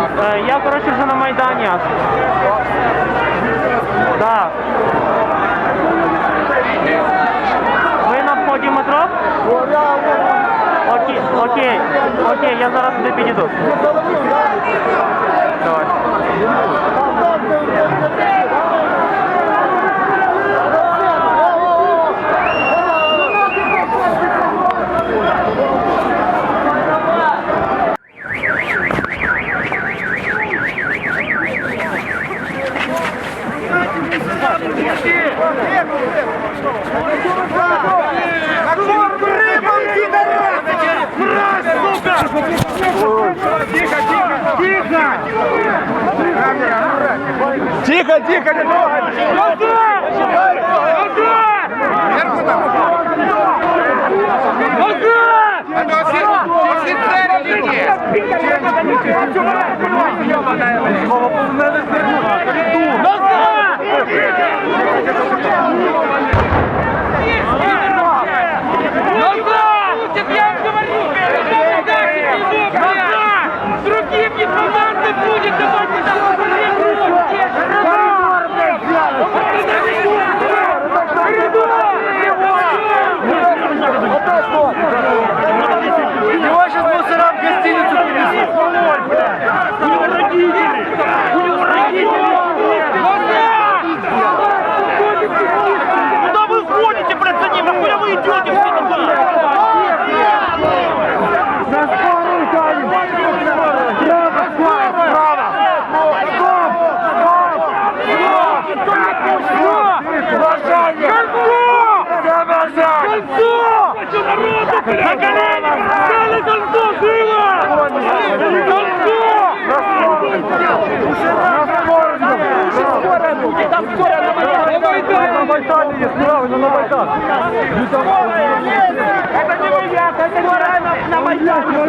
Е, Я, коротше, вже на Майдані. Так. Ви на вході метро? Окей, окей, окей, я зараз туди підійду. Тихо, тихо, не трогай! Другим На Майдане есть, правильно, на Майдане. Это не меня, это скоро на, на Майдане!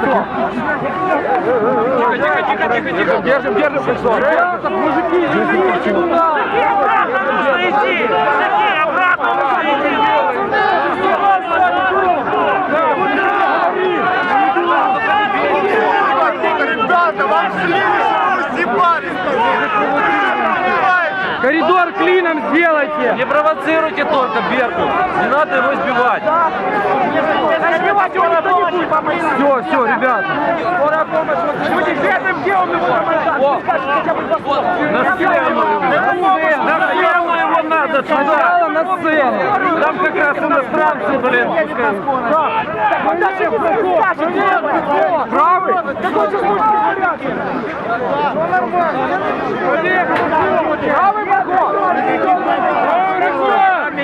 Тихо. Держим, держим кольцо. Мужики, идите туда! Нужно идти! Обратно нужно идти! Коридор клином сделайте! Не провоцируйте только Берку! Не надо его сбивать! Все, все, ребят! Скорая помощь! Люди, где он его? На сцену его! На сцену его надо туда! на сцену! Там как раз иностранцы, блин, Правый? Какой же Правый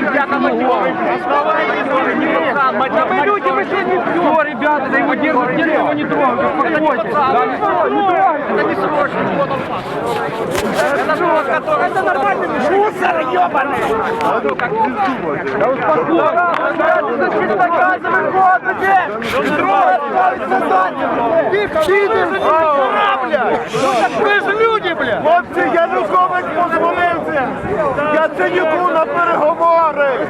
нельзя командировать. Да мы люди, мы все не все. Все, ребята, да его держат, нет, его не трогают. Успокойтесь. Не трогайте. Это не срочно, вот он пас. Это жёлоб, который... Это нормальный мусор, ёбаный. Да успокойся. Ты наказывай, господи. Трогай, Ты читер, блядь. Вы же люди, блядь. Хлопцы, Янукович позвонив. Яценюку на переговори!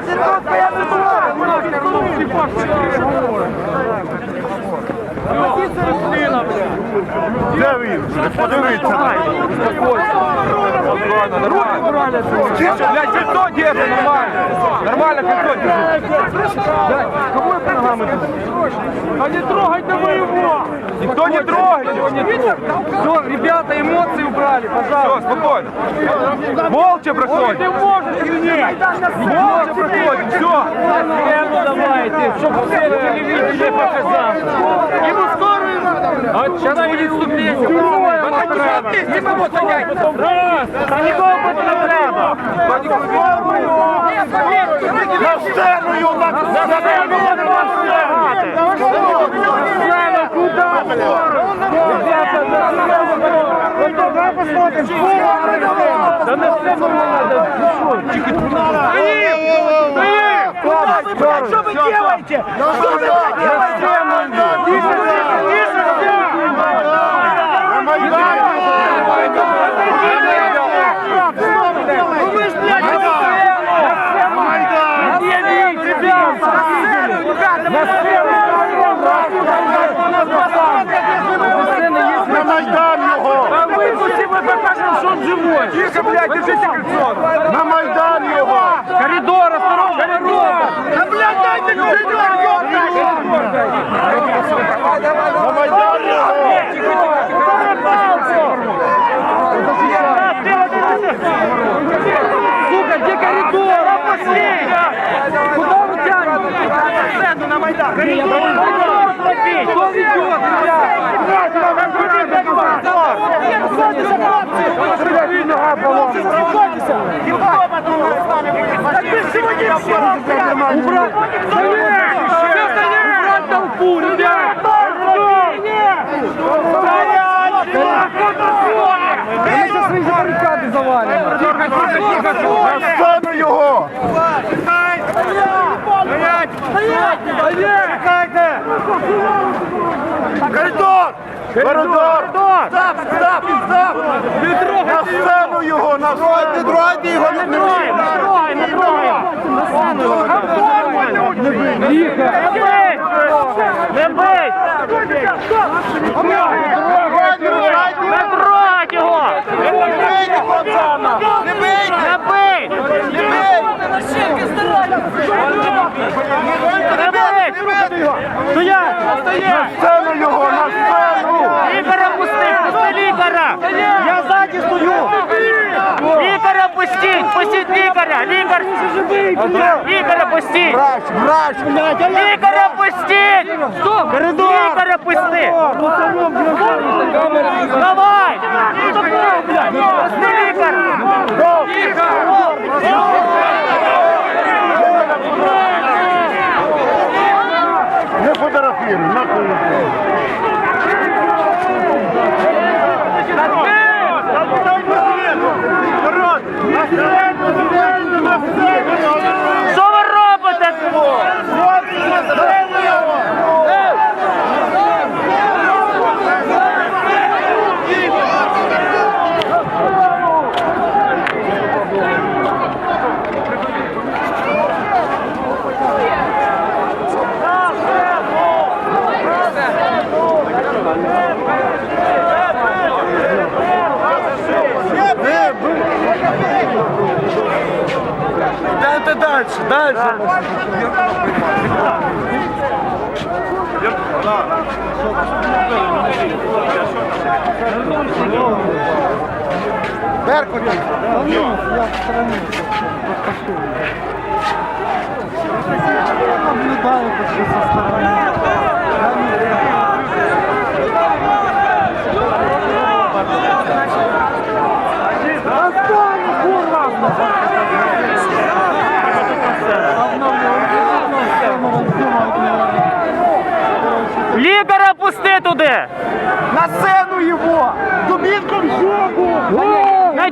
Де він? Подивіться! Блядь, кольцо держи, нормально. Нормально кольцо держи. Блядь, кого я по ногам иду? Да не трогайте вы его! Никто не трогает его, не Все, ребята, эмоции убрали, пожалуйста. Все, спокойно. Молча проходим. Ты можешь извинять. Молча проходим, все. давайте, чтобы все телевидение показал. Ему скорую надо, Сейчас будет ступень. Не могу понять. Раз. Та нікого бути не треба. На сцену на За тебе не Да сцену надо. Что вы делаете? Что вы делаете? Тихо, блядь, держите кольцо. На Майдан його! Коридор, осторожно, ворота. Да, блядь, дайте На Майдан його! Сука, где коридор? Куда вы тянете? Сцену на Майдан. Кто Убрать толпу, ребят! Мы сейчас свои баррикады завалим. Тихо, тихо, тихо. На сцену його! Коридор! Коридор! Стоп, стоп, стоп! На сцену його! На сцену! Не трогайте його! Не трогайте! Не трогайте! не трогайте! Не трогайте! Не бий! Не трогай його! Не бийте пацана! Не бийте! Не бий! Не бийте! Не бий! Стоять! На сцену його! На сцену! Лікаря пусти! Пусти лікаря! Я ззаді стою! Лікаря пустіть! Пустіть лікаря! Лікар! Лікаря пустіть! Врач! Врач! Лікаря пустіть! Стоп! Лікаря пусти! Давай! Пусти! Не далі! Далі! со Лікаря пусти туди! На сцену Дубинком в жопу! Не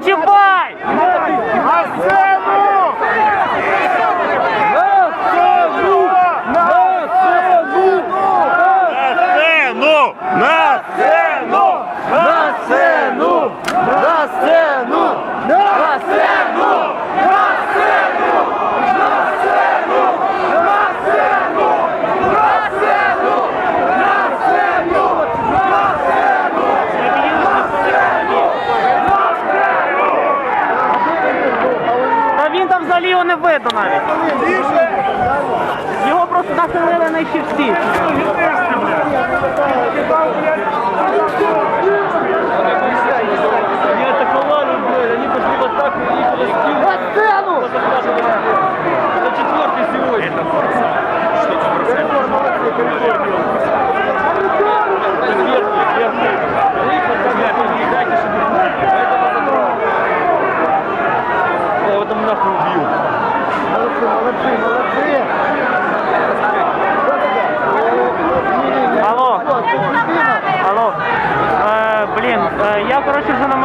не видно навіть. Його просто нахилили на всі.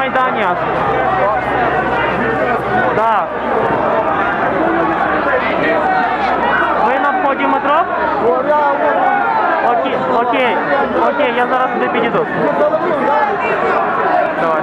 Майдані. Так. Ви на вході метро? Окей, окей, окей, я зараз туди підійду. Давай.